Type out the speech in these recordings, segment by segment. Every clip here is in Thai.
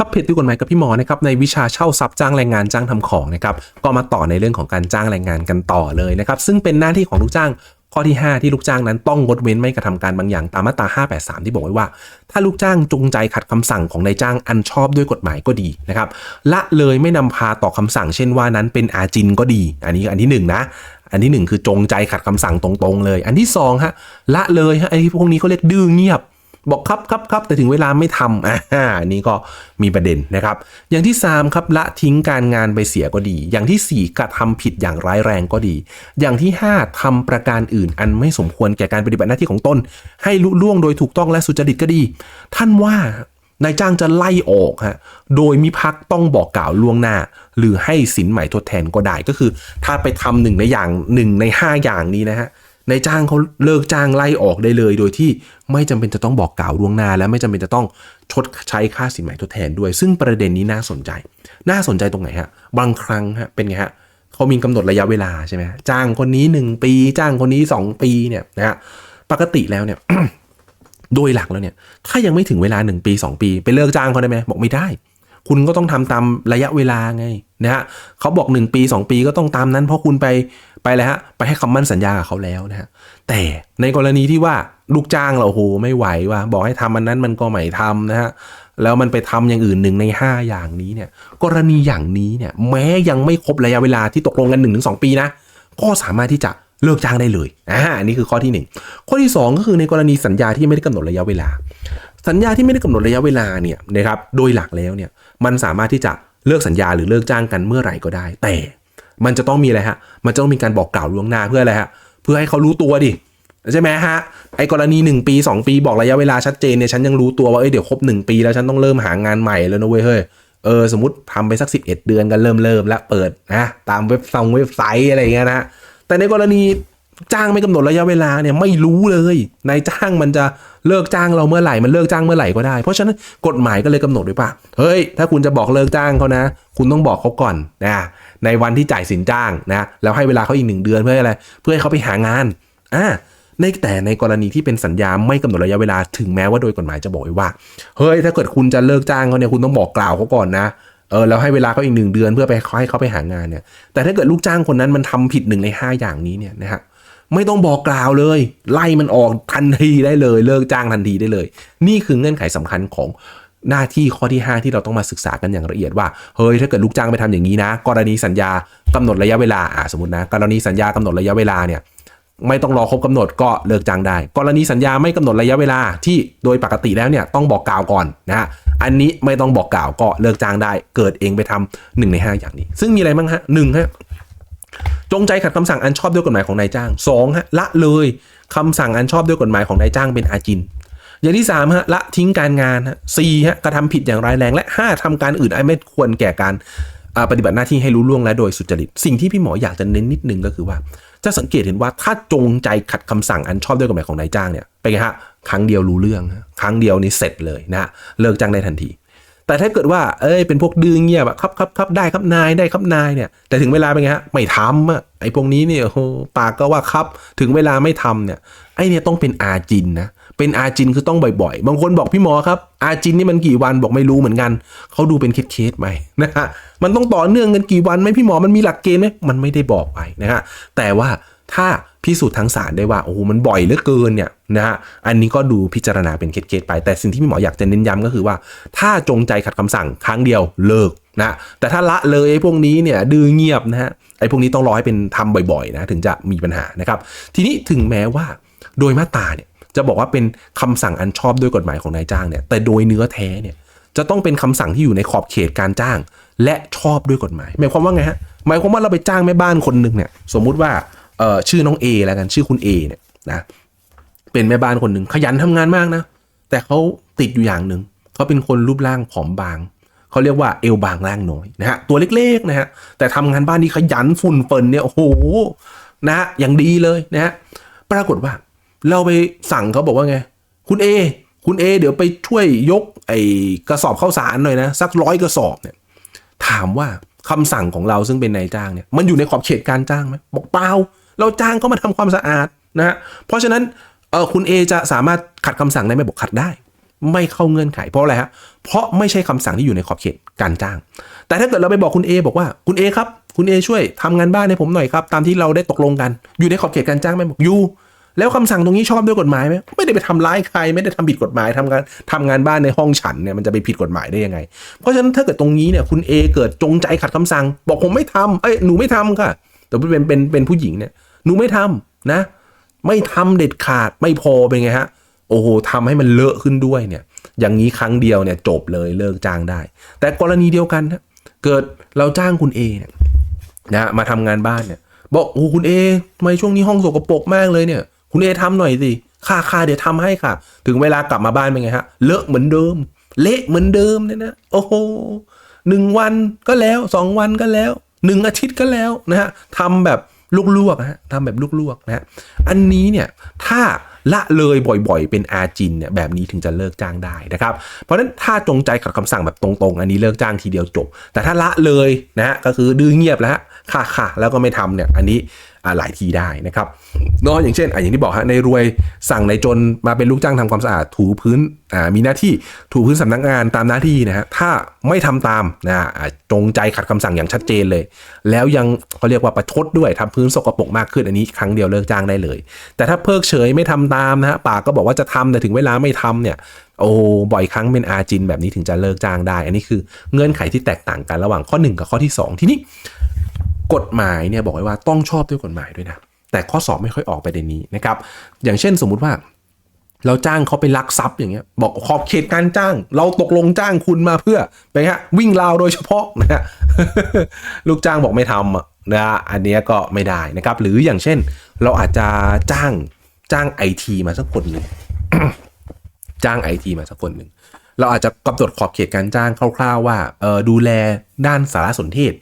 ครับเพจที่กฎหมายกับพี่หมอนะครับในวิชาเช่าทรัพย์จ้างแรงงานจ้างทำของนะครับก็มาต่อในเรื่องของการจ้างแรงงานกันต่อเลยนะครับซึ่งเป็นหน้าที่ของลูกจ้างข้อที่ 5 ที่ลูกจ้างนั้นต้องงดเว้นไม่กระทำการบางอย่างตามมาตรา 583 ที่บอกไว้ว่า ถ้าลูกจ้างจงใจขัดคำสั่งของนายจ้างอันชอบด้วยกฎหมายก็ดีนะครับละเลยไม่นำพาต่อคำสั่ง เช่นว่านั้นเป็นอาจินก็ดี อันนี้อันที่หนึ่งนะอันที่หนึ่งคือจงใจขัดคำสั่งตรงๆเลย อันที่สองฮะละเลยฮะไอ้พวกนี้เขาเรียกดื้อเงียบ บอกครับครับครับแต่ถึงเวลาไม่ทำอ่าอันนี้ก็มีประเด็นนะครับ อย่างที่ 3 ครับละทิ้งการงานไปเสียก็ดี อย่างทีสี่4กระทำผิดอย่างร้ายแรงก็ดี อย่างที่ 5ทำประการอื่นอันไม่สมควรแก่การปฏิบัติหน้าที่ของตน ให้ลุล่วงโดยถูกต้องและสุจริตก็ดี ท่านว่านายจ้างจะไล่ออกฮะ โดยมิพักต้องบอกกล่าวล่วงหน้า หรือให้สินใหม่ทดแทนก็ได้ก็คือ ถ้าไปทำหนึ่งในอย่างหนึ่งใน 5 อย่างนี้นะฮะ นายจ้างเขาเลิกจ้างไล่ออกได้เลย โดยที่ไม่จำเป็นจะต้องบอกกล่าวล่วงหน้า และไม่จำเป็นจะต้องชดใช้ค่าสินใหม่ทดแทนด้วย ซึ่งประเด็นนี้น่าสนใจ น่าสนใจตรงไหนฮะ บางครั้งฮะเป็นไงฮะเขามีกำหนดระยะเวลาใช่ไหมจ้างคนนี้ 1 ปี จ้างคนนี้ 2 ปีเนี่ยนะฮะปกติแล้วเนี่ยโดยหลักแล้วเนี่ย ถ้ายังไม่ถึงเวลา 1 ปี 2 ปี ไปเลิกจ้างเขาได้ไหมบอกไม่ได้ คุณก็ต้องทำตามระยะเวลาไงนะฮะเขาบอก 1 ปี 2 ปีก็ต้องตามนั้น เพราะคุณไป ไปแล้วฮะ ไปให้คำมั่นสัญญากับเขาแล้วนะฮะแต่ในกรณีที่ว่าลูกจ้างเราโหไม่ไหวว่า บอกให้ทำอันนั้นมันก็ไม่ทำนะฮะแล้วมันไปทำอย่างอื่นหนึ่งใน 5 อย่างนี้เนี่ย กรณีอย่างนี้เนี่ย แม้ยังไม่ครบระยะเวลาที่ตกลงกัน1นถึงสปีนะ ก็สามารถที่จะเลิกจ้างได้เลยอ่าอันนี้คือข้อที่ 1 ข้อที่ 2 ก็คือในกรณีสัญญาที่ไม่ได้กำหนดระยะเวลา สัญญาที่ไม่ได้กำหนดระยะเวลาเนี่ยนะครับโดยหลักแล้วเนี่ยมันสามารถที่จะเลิกสัญญาหรือเลิกจ้างกันเมื่อไหร่ก็ได้ แต่ มันจะต้องมีอะไรฮะ มันจะต้องมีการบอกกล่าวล่วงหน้าเพื่ออะไรฮะ เพื่อให้เขารู้ตัวดิใช่ไหมฮะ ไอ้กรณี 1 ปี 2 ปีบอกระยะเวลาชัดเจนเนี่ยฉันยังรู้ตัวว่าเอ้ยเดี๋ยวครบ 1 ปีแล้วฉันต้องเริ่มหางานใหม่แล้วนะเว้ยเฮ้ยเออสมมติทำไปสัก 11 เดือนกันเริ่มเริ่มแล้วเปิดนะตามเว็บซองเว็บไซต์อะไรเงี้ยนะแต่ในกรณีจ้างไม่กำหนดระยะเวลาเนี่ยไม่รู้เลยนายจ้างมันจะ เลิกจ้างเราเมื่อไหร่มันเลิกจ้างเมื่อไหร่ก็ได้ เพราะฉะนั้นกฎหมายก็เลยกำหนดไว้ป่ะเฮ้ยถ้าคุณจะบอกเลิกจ้างเขานะ คุณต้องบอกเขาก่อนนะในวันที่จ่ายสินจ้างนะแล้วให้เวลาเขาอีกหนึ่งเดือนเพื่ออะไรเพื่อให้เขาไปหางานอ่าในแต่ในกรณีที่เป็นสัญญาไม่กำหนดระยะเวลาถึงแม้ว่าโดยกฎหมายจะบอกไว้ว่าเฮ้ยถ้าเกิดคุณจะเลิกจ้างเขาเนี่ยคุณต้องบอกกล่าวเขาก่อนนะเออแล้วให้เวลาเขาอีกหนึ่งเดือนเพื่อไปให้เขาไปหางานเนี่ยแต่ถ้าเกิดลูกจ้างคนนั้นมันทำผิดหนึ่งในห้าอย่างนี้เนี่ยนะฮะ ไม่ต้องบอกกล่าวเลย ไล่มันออกทันทีได้เลย เลิกจ้างทันทีได้เลย นี่คือเงื่อนไขสำคัญของหน้าที่ข้อที่ 5 ที่เราต้องมาศึกษากันอย่างละเอียดว่าเฮ้ยถ้าเกิดลูกจ้างไปทำอย่างนี้นะ กรณีสัญญากำหนดระยะเวลาอ่าสมมตินะกรณีสัญญากำหนดระยะเวลาเนี่ยไม่ต้องรอครบกำหนดก็เลิกจ้างได้ กรณีสัญญาไม่กำหนดระยะเวลาที่โดยปกติแล้วเนี่ยต้องบอกกล่าวก่อนนะฮะอันนี้ไม่ต้องบอกกล่าวก็เลิกจ้างได้ เกิดเองไปทำหนึ่งใน 5 อย่างนี้ ซึ่งมีอะไรบ้างฮะหนึ่งฮะ จงใจขัดคำสั่งอันชอบด้วยกฎหมายของนายจ้างสองฮะละเลยคำสั่งอันชอบด้วยกฎหมายของนายจ้างเป็นอาจิน อย่างที่3ฮะละทิ้งการงานฮะสี่ฮะกระทำผิดอย่างร้ายแรงและ 5ทำการอื่นอันไม่ควรแก่การปฏิบัติหน้าที่ให้รู้ล่วงและโดยสุจริต สิ่งที่พี่หมออยากจะเน้นนิดนึงก็คือว่า จะสังเกตเห็นว่าถ้าจงใจขัดคำสั่งอันชอบด้วยกฎหมายของนายจ้างเนี่ยเป็นไงฮะครั้งเดียวรู้เรื่อง ครั้งเดียวนี่เสร็จเลยนะเลิกจ้างได้ทันที แต่ถ้าเกิดว่าเอ้ยเป็นพวกดื้อเงียบอะครับครับครับได้ครับนายได้ครับนายเนี่ย แต่ถึงเวลาเป็นไงฮะไม่ทำอะไอ้พวกนี้เนี่ยโอ้ปากก็ว่าครับ ถึงเวลาไม่ทำเนี่ยไอ้เนี่ยต้องเป็นอาจินนะเป็นอาจินคือต้องบ่อยๆ บางคนบอกพี่หมอครับ อาจินนี่มันกี่วันบอกไม่รู้เหมือนกัน เขาดูเป็นเคสๆไปนะฮะมันต้องต่อเนื่องกันกี่วันไหมพี่หมอมันมีหลักเกณฑ์ไหมมันไม่ได้บอกไปนะฮะแต่ว่า ถ้าพิสูจน์ทางศาลได้ว่าโอ้โหมันบ่อยเหลือเกินเนี่ยนะฮะอันนี้ก็ดูพิจารณาเป็นเคสๆไป แต่สิ่งที่พี่หมออยากจะเน้นย้ำก็คือว่า ถ้าจงใจขัดคำสั่งครั้งเดียวเลิกนะแต่ถ้าละเลยไอ้พวกนี้เนี่ยดื้อเงียบนะฮะไอ้พวกนี้ต้องรอให้เป็นทำบ่อยๆนะถึงจะมีปัญหานะครับทีนี้ถึงแม้ว่าโดยมาตราเนี่ยจะบอกว่าเป็นคำสั่งอันชอบด้วยกฎหมายของนายจ้างเนี่ยแต่โดยเนื้อแท้เนี่ยจะต้องเป็นคำสั่งที่อยู่ในขอบเขตการจ้าง และชอบด้วยกฎหมายหมายความว่าไงฮะหมายความว่าเราไปจ้างแม่บ้านคนหนึ่งเนี่ยสมมุติว่า เอ่อชื่อน้อง A แล้วกันชื่อคุณ A เนี่ยนะเป็นแม่บ้านคนหนึ่งขยันทำงานมากนะ แต่เขาติดอยู่อย่างหนึ่งเขาเป็นคนรูปร่างผอมบางเขาเรียกว่าเอวบางร่างน้อยนะฮะตัวเล็กๆนะฮะแต่ทำงานบ้านนี่ขยันฝุ่นเฟินเนี่ยโอ้โหนะฮะอย่างดีเลยนะฮะปรากฏว่า เราไปสั่งเขาบอกว่าไง คุณเอคุณเอเดี๋ยวไปช่วยยกไอ้กระสอบข้าวสารหน่อยนะสักร้อยกระสอบเนี่ยถามว่าคำสั่งของเราซึ่งเป็นนายจ้างเนี่ยมันอยู่ในขอบเขตการจ้างไหมบอกเปล่า เราจ้างเขามาทำความสะอาดนะฮะเพราะฉะนั้นเออคุณเอจะสามารถขัดคำสั่งได้ไหมบอกขัดได้ ไม่เข้าเงื่อนไขเพราะอะไรฮะเพราะไม่ใช่คำสั่งที่อยู่ในขอบเขตการจ้าง แต่ถ้าเกิดเราไปบอกคุณ A บอกว่าคุณ A ครับคุณ A ช่วยทำงานบ้านให้ผมหน่อยครับ ตามที่เราได้ตกลงกัน อยู่ในขอบเขตการจ้างไหมบอกอยู่แล้วคำสั่งตรงนี้ชอบด้วยกฎหมายไหมไม่ได้ไปทำร้ายใคร ไม่ได้ทำผิดกฎหมายทำงานทำงานบ้านในห้องฉันเนี่ยมันจะไปผิดกฎหมายได้ยังไง เพราะฉะนั้นถ้าเกิดตรงนี้เนี่ยคุณ A เกิดจงใจขัดคำสั่ง บอกผมไม่ทำเอ้ยหนูไม่ทำค่ะ แต่เป็นเป็นเป็นผู้หญิงเนี่ย หนูไม่ทำนะ ไม่ทำเด็ดขาดไม่พอเป็นไงฮะโอ้โหทำให้มันเลอะขึ้นด้วยเนี่ย อย่างนี้ครั้งเดียวเนี่ยจบเลยเลิกจ้างได้ แต่กรณีเดียวกันนะเกิดเราจ้างคุณเอเนี่ยนะมาทำงานบ้านเนี่ยบอกโอ้คุณเอทำไมช่วงนี้ห้องสกปรกมากเลยเนี่ย คุณเอทำหน่อยสิค่าค่าเดี๋ยวทำให้ค่ะ ถึงเวลากลับมาบ้านเป็นไงฮะเลอะเหมือนเดิม เละเหมือนเดิมเนี่ยนะโอ้โหหนึ่งวันก็แล้วสองวันก็แล้วหนึ่งอาทิตย์ก็แล้วนะฮะทำแบบ ลวกๆฮะทำแบบลวกๆนะฮะอันนี้เนี่ยถ้าละเลยบ่อยๆ เป็นอาจินเนี่ยแบบนี้ถึงจะเลิกจ้างได้นะครับ เพราะฉะนั้นถ้าจงใจขัดคำสั่งแบบตรงๆ อันนี้เลิกจ้างทีเดียวจบ แต่ถ้าละเลยนะฮะก็คือดื้อเงียบแล้วฮะ ค่ะค่ะแล้วก็ไม่ทำเนี่ยอันนี้หลายทีได้นะครับเนอะอย่างเช่นอย่างที่บอกฮะในรวยสั่งในจนมาเป็นลูกจ้างทำความสะอาดถูพื้นมีหน้าที่ถูพื้นสำนักงานตามหน้าที่นะฮะถ้าไม่ทำตามนะจงใจขัดคำสั่งอย่างชัดเจนเลย แล้วยังเขาเรียกว่าประชดด้วยทำพื้นสกปรกมากขึ้นอันนี้ครั้งเดียวเลิกจ้างได้เลย แต่ถ้าเพิกเฉยไม่ทำตามนะฮะปากก็บอกว่าจะทำแต่ถึงเวลาไม่ทำเนี่ยโอ้บ่อยครั้งเป็นอาจินแบบนี้ถึงจะเลิกจ้างได้ อันนี้คือเงื่อนไขที่แตกต่างกันระหว่างข้อ 1 กับข้อที่ 2 ทีนี้ กฎหมายเนี่ยบอกไว้ว่าต้องชอบด้วยกฎหมายด้วยนะ แต่ข้อสอบไม่ค่อยออกประเด็นนี้นะครับ อย่างเช่นสมมุติว่า เราจ้างเขาไปลักทรัพย์อย่างเงี้ย บอกขอบเขตการจ้าง เราตกลงจ้างคุณมาเพื่อไปฮะวิ่งราวโดยเฉพาะนะฮะลูกจ้างบอกไม่ทำอะนะฮะอันเนี้ยก็ไม่ได้นะครับ หรืออย่างเช่น เราอาจจะจ้างจ้างไอทีมาสักคนหนึ่งจ้างไอทีมาสักคนหนึ่งเราอาจจะกำหนดขอบเขตการจ้างคร่าว ๆ ว่าเออดูแลด้านสารสนเทศ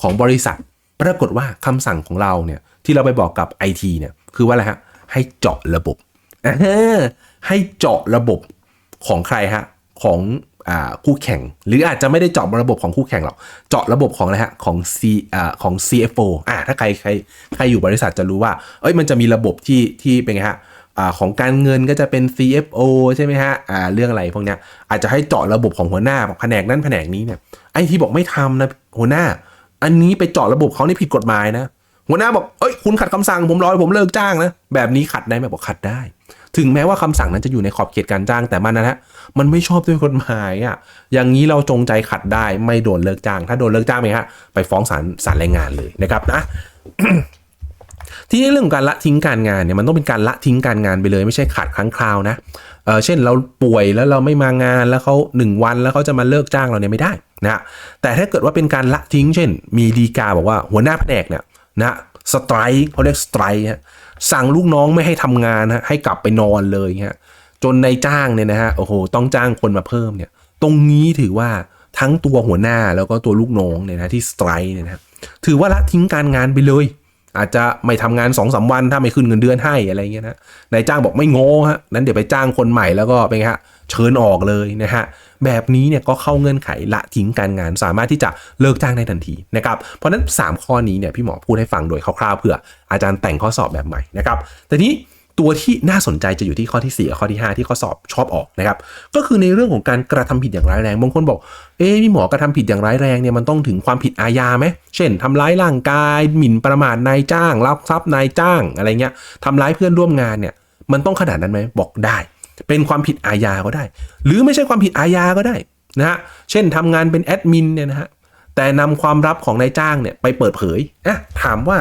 ของบริษัท ปรากฏว่าคำสั่งของเราเนี่ยที่เราไปบอกกับไอทีเนี่ยคือว่าอะไรฮะให้เจาะระบบให้เจาะระบบของใครฮะของอคู่แข่ง หรืออาจจะไม่ได้เจาะระบบของคู่แข่งหรอกเจาะระบบของอะไรฮะของ C อ่าของ CFO อ่าถ้าใครใครใครอยู่บริษัทจะรู้ว่าเอ้ยมันจะมีระบบที่ที่เป็นไงฮะอของการเงินก็จะเป็น CFO ใช่ไหมฮะอ่าเรื่องอะไรพวกเนี้ยอาจจะให้เจาะระบบของหัวหน้าบอกแผนกนั้นแผนกนี้เนี่ยไอที่บอกไม่ทำนะหัวหน้า อันนี้ไปเจาะระบบเขานี่ผิดกฎหมายนะ หัวหน้าบอก เอ้ย คุณขัดคำสั่งผมรอให้ผมเลิกจ้างนะ แบบนี้ขัดได้ไหมบอกขัดได้ ถึงแม้ว่าคำสั่งนั้นจะอยู่ในขอบเขตการจ้างแต่มันนะฮะ มันไม่ชอบด้วยกฎหมายอะ อย่างนี้เราจงใจขัดได้ไม่โดนเลิกจ้าง ถ้าโดนเลิกจ้างไหมฮะ ไปฟ้องศาลศาลแรงงานเลยนะครับนะที่เรื่องของการละทิ้งการงานเนี่ยมันต้องเป็นการละทิ้งการงานไปเลยไม่ใช่ขาดครั้งคราวนะเออเช่นเราป่วยแล้วเราไม่มางานแล้วเขาหนึ่งวันแล้วเขาจะมาเลิกจ้างเราเนี่ยไม่ได้ นะแต่ถ้าเกิดว่าเป็นการละทิ้งเช่น มีดีกาบอกว่าหัวหน้าแผนกเนี่ยนะสไตร์เขาเรียกสไตร์ฮะสั่งลูกน้องไม่ให้ทำงานฮะให้กลับไปนอนเลยฮะจนในจ้างเนี่ยนะฮะโอ้โหต้องจ้างคนมาเพิ่มเนี่ย ตรงนี้ถือว่าทั้งตัวหัวหน้าแล้วก็ตัวลูกน้องเนี่ยนะที่สไตร์เนี่ยนะถือว่าละทิ้งการงานไปเลย อาจจะไม่ทำงาน2อสวันถ้าไม่ขึ้นเงินเดือนให้อะไรเงี้ยนะนายจ้างบอกไม่โง่ฮะนั้นเดี๋ยวไปจ้างคนใหม่แล้วก็เป็นไงฮะเชิญออกเลยนะฮะ แบบนี้เนี่ยก็เข้าเงื่อนไขละทิ้งการงาน สามารถที่จะเลิกจ้างได้ทันทีนะครับเพราะฉะนั้น 3 ข้อนี้เนี่ยพี่หมอพูดให้ฟังโดยคร่าวๆเผื่ออาจารย์แต่งข้อสอบแบบใหม่นะครับแต่นี้ตัวที่น่าสนใจจะอยู่ที่ข้อที่ 4 กับข้อที่ 5 ที่ข้อสอบชอบออกนะครับก็คือในเรื่องของการกระทำผิดอย่างร้ายแรงบางคนบอกเอ๊ะพี่หมอกระทำผิดอย่างร้ายแรงเนี่ยมันต้องถึงความผิดอาญาไหมเช่นทำร้ายร่างกาย หมิ่นประมาทนายจ้างรับทรัพย์นายจ้างอะไรเงี้ยทำร้ายเพื่อนร่วมงานเนี่ยมันต้องขนาดนั้นไหมบอกได้ เป็นความผิดอาญาก็ได้ หรือไม่ใช่ความผิดอาญาก็ได้นะฮะเช่นทำงานเป็นแอดมินเนี่ยนะฮะแต่นำความลับของนายจ้างเนี่ยไปเปิดเผยอะถามว่า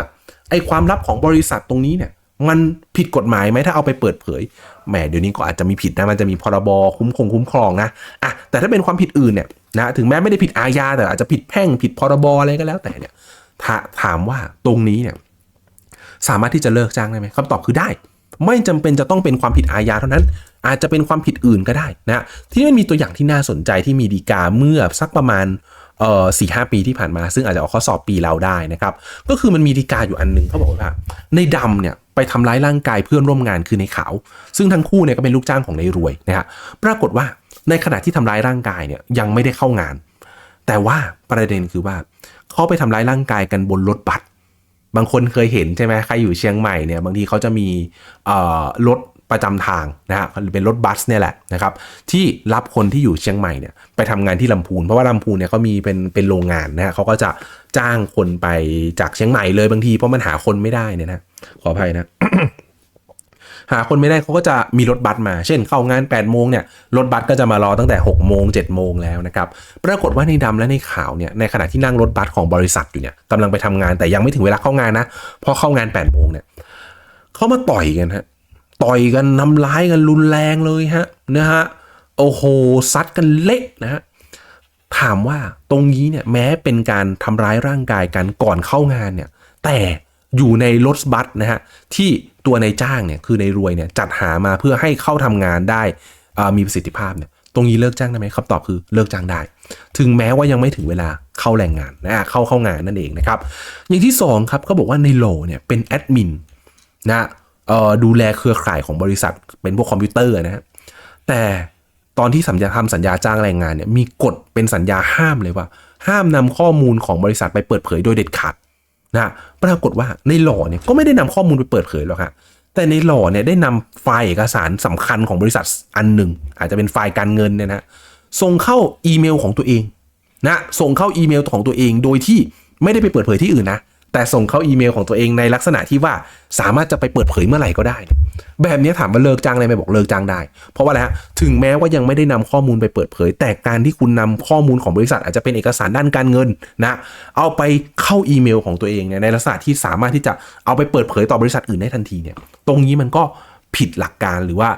ไอ้ความลับของบริษัทตรงนี้เนี่ยมันผิดกฎหมายไหมถ้าเอาไปเปิดเผยแหมเดี๋ยวนี้ก็อาจจะมีผิดนะมันจะมีพรบคุ้มครองคุ้มครองนะอะแต่ถ้าเป็นความผิดอื่นเนี่ยนะถึงแม้ไม่ได้ผิดอาญาแต่อาจจะผิดแพ่งผิดพรบอะไรก็แล้วแต่เนี่ยถถามว่าตรงนี้เนี่ยสามารถที่จะเลิกจ้างได้ไหมคำตอบคือได้ ไม่จำเป็นจะต้องเป็นความผิดอาญาเท่านั้น อาจจะเป็นความผิดอื่นก็ได้นะที่มันมีตัวอย่างที่น่าสนใจที่มีดีกาเมื่อสักประมาณเอ่อสี่ห้าปีที่ผ่านมา ซึ่งอาจจะออกข้อสอบปีเราได้นะครับ ก็คือมันมีดีกาอยู่อันหนึ่งเขาบอกว่า ในดำเนี่ยไปทำร้ายร่างกายเพื่อนร่วมงานคือในขาว ซึ่งทั้งคู่เนี่ยก็เป็นลูกจ้างของในรวยนะฮะปรากฏว่าในขณะที่ทำร้ายร่างกายเนี่ยยังไม่ได้เข้างาน แต่ว่าประเด็นคือว่าเขาไปทำร้ายร่างกายกันบนรถบัสบางคนเคยเห็นใช่ไหมใครอยู่เชียงใหม่เนี่ยบางทีเขาจะมีรถ ประจำทางนะฮะเป็นรถบัสเนี่ยแหละนะครับที่รับคนที่อยู่เชียงใหม่เนี่ยไปทำงานที่ลำพูน เพราะว่าลำพูนเนี่ยเขามีเป็นเป็นโรงงานนะฮะเขาก็จะจ้างคนไปจากเชียงใหม่เลยบางทีเพราะมันหาคนไม่ได้เนี่ยนะขออภัยนะหาคนไม่ได้เขาก็จะมีรถบัสมา เช่นเข้างาน8ปดโมงเนี่ยรถบัสก็จะมารอตั้งแต่6กโมงเจ็ดโมงแล้วนะครับปรากฏว่าในดำและในข่าวเนี่ยในขณะที่นั่งรถบัสของบริษัทอยู่เนี่ยกำลังไปทำงานแต่ยังไม่ถึงเวลาเข้างานนะพอเข้างาน8ปดโมงเนี่ยเขามาต่อยกันฮะ ต่อยกันทำร้ายกันรุนแรงเลยฮะนะฮะโอ้โหซัดกันเละนะฮะถามว่าตรงนี้เนี่ยแม้เป็นการทำร้ายร่างกายกันก่อนเข้างานเนี่ยแต่อยู่ในรถบัสนะฮะที่ตัวในจ้างเนี่ยคือในรวยเนี่ยจัดหามาเพื่อให้เข้าทำงานได้อ่ามีประสิทธิภาพเนี่ยตรงนี้เลิกจ้างได้ไหมคำตอบคือเลิกจ้างได้ ถึงแม้ว่ายังไม่ถึงเวลาเข้าแรงงานนะเข้าเข้างานนั่นเองนะครับ อย่างที่สองครับเขาบอกว่าในโลเนี่ยเป็นแอดมินนะ ดูแลเครือข่ายของบริษัทเป็นพวกคอมพิวเตอร์นะฮะแต่ตอนที่สัญญาทำสัญญาจ้างแรงงานเนี่ยมีกฎเป็นสัญญาห้ามเลยว่า ห้ามนำข้อมูลของบริษัทไปเปิดเผยโดยเด็ดขาดนะปรากฏว่าในหล่อเนี่ยก็ไม่ได้นำข้อมูลไปเปิดเผยหรอกฮะแต่ในหล่อเนี่ยได้นำไฟล์เอกสารสำคัญของบริษัทอันหนึ่ง อาจจะเป็นไฟล์การเงินเนี่ยนะส่งเข้าอีเมลของตัวเองนะส่งเข้าอีเมลของตัวเองโดยที่ไม่ได้ไปเปิดเผยที่อื่นนะ แต่ส่งเข้าอีเมลของตัวเองในลักษณะที่ว่าสามารถจะไปเปิดเผยเมื่อไหร่ก็ได้ แบบนี้ถามว่าเลิกจ้างได้ไหมบอกเลิกจ้างได้ เพราะว่าอะไรฮะถึงแม้ว่ายังไม่ได้นำข้อมูลไปเปิดเผย แต่การที่คุณนำข้อมูลของบริษัท อาจจะเป็นเอกสารด้านการเงินนะเอาไปเข้าอีเมลของตัวเองเนี่ยในลักษณะที่สามารถที่จะเอาไปเปิดเผยต่อบริษัทอื่นได้ทันทีเนี่ยตรงนี้มันก็ผิดหลักการหรือว่า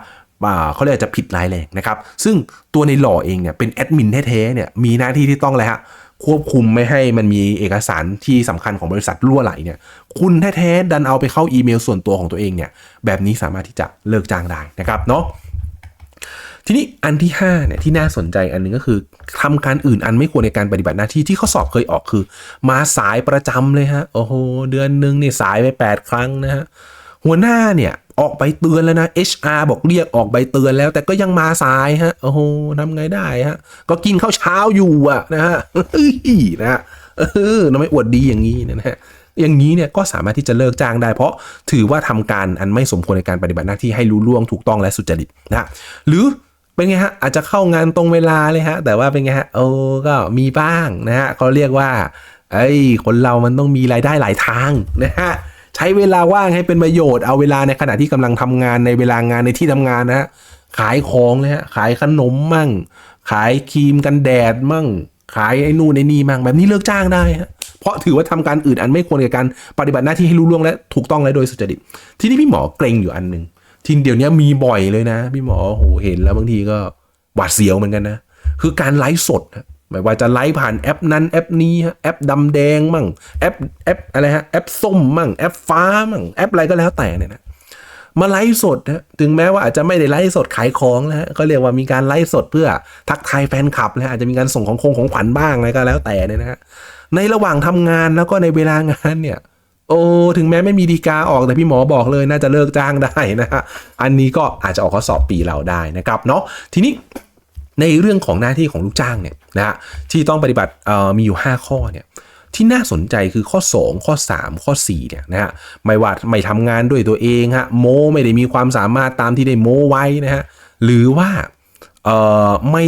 เขาเรียกจะผิดร้ายแรงนะครับ ซึ่งตัวในหล่อเองเนี่ยเป็นแอดมินแท้ๆเนี่ยมีหน้าที่ที่ต้องอะไรฮะ ควบคุมไม่ให้มันมีเอกสารที่สำคัญของบริษัทรั่วไหลเนี่ย คุณแท้ๆดันเอาไปเข้าอีเมลส่วนตัวของตัวเองเนี่ย แบบนี้สามารถที่จะเลิกจ้างได้นะครับเนาะทีนี้อันที่5เนี่ยที่น่าสนใจอันนึงก็คือทำการอื่นอันไม่ควรในการปฏิบัติหน้าที่ที่ข้อสอบเคยออกคือ มาสายประจำเลยฮะโอ้โหเดือนหนึ่งเนี่ยสายไป 8 ครั้งนะฮะหัวหน้าเนี่ย ออกใบเตือนแล้วนะ HR บอกเรียกออกใบเตือนแล้ว แต่ก็ยังมาสายฮะโอ้โหทำไงได้ฮะ ก็กินข้าวเช้าอยู่อะนะฮะเฮ้ยนะฮะเออทำไมอวดดีอย่างนี้นะฮะอย่างนี้เนี่ยก็สามารถที่จะเลิกจ้างได้ เพราะถือว่าทำการอันไม่สมควรในการปฏิบัติหน้าที่ให้รู้ล่วงถูกต้องและสุจริตนะฮะหรือเป็นไงฮะอาจจะเข้างานตรงเวลาเลยฮะ แต่ว่าเป็นไงฮะโอ้ก็มีบ้างนะฮะเขาเรียกว่าไอ้คนเรามันต้องมีรายได้หลายทางนะฮะ ใช้เวลาว่างให้เป็นประโยชน์เอาเวลาในขณะที่กำลังทำงานในเวลางานในที่ทำงานนะฮะขายของเลยฮะขายขนมมั่ง ขายครีมกันแดดมั่ง ขายไอ้นู่นไอ้นี่มั่งแบบนี้เลิกจ้างได้ฮะเพราะถือว่าทำการอื่นอันไม่ควรกับการปฏิบัติหน้าที่ให้รู้ล่วงและถูกต้องและโดยสุจริตทีนี้พี่หมอเกรงอยู่อันหนึ่งทีเดี๋ยวนี้มีบ่อยเลยนะ พี่หมอโหเห็นแล้วบางทีก็หวาดเสียวเหมือนกันนะ คือการไลฟ์สดฮะ ไม่ว่าจะไลฟ์ผ่านแอปนั้นแอปนี้ฮะแอปดำแดงมั่งแอปแอปอะไรฮะแอปส้มมั่งแอปฟ้ามั่งแอปอะไรก็แล้วแต่เนี่ยนะมาไลฟ์สดนะถึงแม้ว่าอาจจะไม่ได้ไลฟ์สดขายของนะฮะก็เรียกว่ามีการไลฟ์สดเพื่อทักทายแฟนคลับนะอาจจะมีการส่งของคงของขวัญบ้างอะไรก็แล้วแต่เนี่ยนะฮะในระหว่างทำงานแล้วก็ในเวลางานเนี่ย โอ้ถึงแม้ไม่มีดีกาออกแต่พี่หมอบอกเลยน่าจะเลิกจ้างได้นะฮะอันนี้ก็อาจจะออกข้อสอบปีเราได้นะครับเนาะทีนี้ ในเรื่องของหน้าที่ของลูกจ้างเนี่ยนะฮะที่ต้องปฏิบัติมีอยู่ 5 ข้อเนี่ยที่น่าสนใจคือข้อ 2 ข้อ 3 ข้อ4เนี่ยนะฮะไม่ว่าไม่ทำงานด้วยตัวเองฮะโมไม่ได้มีความสามารถตามที่ได้โมไว้นะฮะหรือว่าเอ่อไม่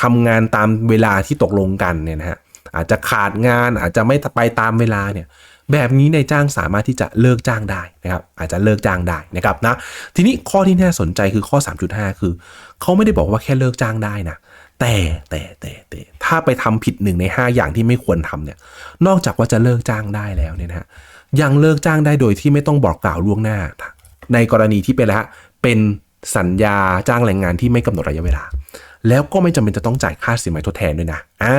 ทำงานตามเวลาที่ตกลงกันเนี่ยนะฮะอาจจะขาดงานอาจจะไม่ไปตามเวลาเนี่ยแบบนี้ในายจ้างสามารถที่จะเลิกจ้างได้นะครับอาจจะเลิกจ้างได้นะครับนะทีนี้ข้อที่น่าสนใจคือข้อ 3.5 คือ เขาไม่ได้บอกว่าแค่เลิกจ้างได้นะแต่แต่แต่แต่ถ้าไปทำผิดหนึ่งใน 5 อย่างที่ไม่ควรทำเนี่ย นอกจากว่าจะเลิกจ้างได้แล้วเนี่ยนะฮะยังเลิกจ้างได้โดยที่ไม่ต้องบอกกล่าวล่วงหน้า ในกรณีที่เป็นอะไรฮะเป็นสัญญาจ้างแรงงานที่ไม่กำหนดระยะเวลา แล้วก็ไม่จำเป็นจะต้องจ่ายค่าสินไหมทดแทนด้วยนะอ่า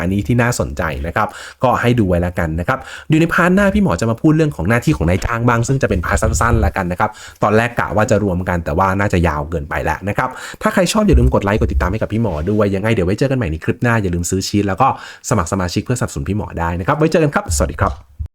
อันนี้ที่น่าสนใจนะครับ ก็ให้ดูไว้แล้วกันนะครับเดี๋ยวในพาร์ทหน้าพี่หมอจะมาพูดเรื่องของหน้าที่ของนายจ้างบ้าง ซึ่งจะเป็นพาร์ทสั้นๆแล้วกันนะครับ ตอนแรกกะว่าจะรวมกันแต่ว่าน่าจะยาวเกินไปแล้วนะครับ ถ้าใครชอบอย่าลืมกดไลค์กดติดตามให้กับพี่หมอด้วยยังไงเดี๋ยวไว้เจอกันใหม่ในคลิปหน้าอย่าลืมซื้อชีทแล้วก็สมัครสมาชิกเพื่อสนับสนุนพี่หมอได้นะครับไว้เจอกันครับ สวัสดีครับ